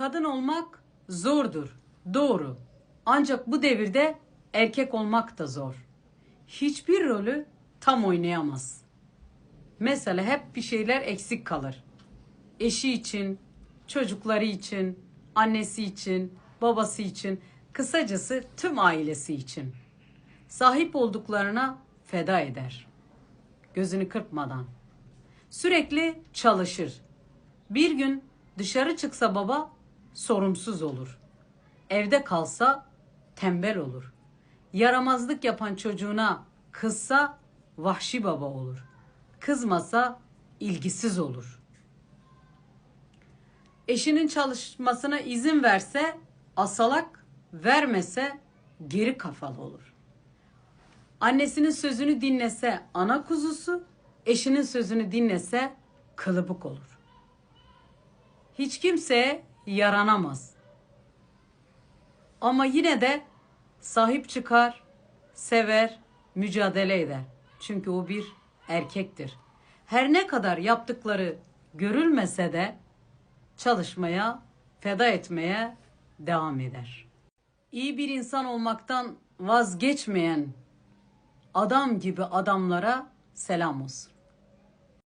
Kadın olmak zordur. Doğru. Ancak bu devirde erkek olmak da zor. Hiçbir rolü tam oynayamaz. Mesela hep bir şeyler eksik kalır. Eşi için, çocukları için, annesi için, babası için, kısacası tüm ailesi için. Sahip olduklarına feda eder. Gözünü kırpmadan. Sürekli çalışır. Bir gün dışarı çıksa baba sorumsuz olur. Evde kalsa tembel olur. Yaramazlık yapan çocuğuna kızsa vahşi baba olur. Kızmasa ilgisiz olur. Eşinin çalışmasına izin verse asalak, vermese geri kafalı olur. Annesinin sözünü dinlese ana kuzusu, eşinin sözünü dinlese kılıbık olur. Hiç kimseye yaranamaz. Ama yine de sahip çıkar, sever, mücadele eder. Çünkü o bir erkektir. Her ne kadar yaptıkları görülmese de çalışmaya, feda etmeye devam eder. İyi bir insan olmaktan vazgeçmeyen adam gibi adamlara selam olsun.